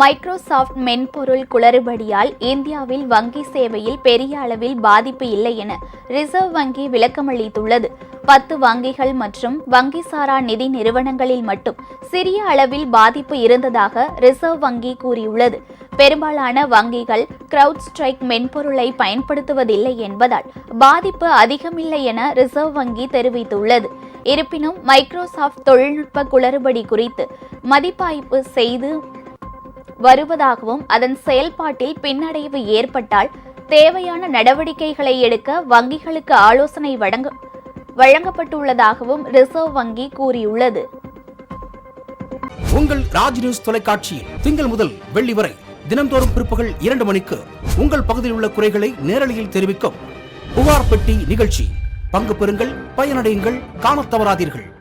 Microsoft மென்பொருள் குளறுபடியால் இந்தியாவில் வங்கி சேவையில் பெரிய அளவில் பாதிப்பு இல்லை என ரிசர்வ் வங்கி விளக்கமளித்துள்ளது பத்து வங்கிகள் மற்றும் வங்கி சாரா நிதி நிறுவனங்களில் மட்டும் சிறிய அளவில் பாதிப்பு இருந்ததாக ரிசர்வ் வங்கி கூறியுள்ளது. பெரும்பாலான வங்கிகள் கிரவுட் ஸ்ட்ரைக் மென்பொருளை பயன்படுத்துவதில்லை என்பதால் பாதிப்பு அதிகமில்லை என ரிசர்வ் வங்கி தெரிவித்துள்ளது. இருப்பினும் மைக்ரோசாஃப்ட் தொழில்நுட்ப குளறுபடி குறித்து மதிப்பாய்வு செய்து வருவதாகவும் அதன் செயல்பாட்டில் பின்னடைவு ஏற்பட்டால் தேவையான நடவடிக்கைகளை எடுக்க வங்கிகளுக்கு ஆலோசனை வழங்க வழங்கப்பட்டுள்ளதாகவும் ரிசர்வ் வங்கி கூறியுள்ளது. உங்கள் ராஜ் நியூஸ் தொலைக்காட்சியில் திங்கள் முதல் வெள்ளி வரை தினந்தோறும் பிற்பகல் இரண்டு மணிக்கு உங்கள் பகுதியில் உள்ள குறைகளை நேரலையில் தெரிவிக்கும் புகார் பெட்டி நிகழ்ச்சி. பங்கு பெறுங்கள் பயனடையுங்கள் காணத் தவறாதீர்கள்.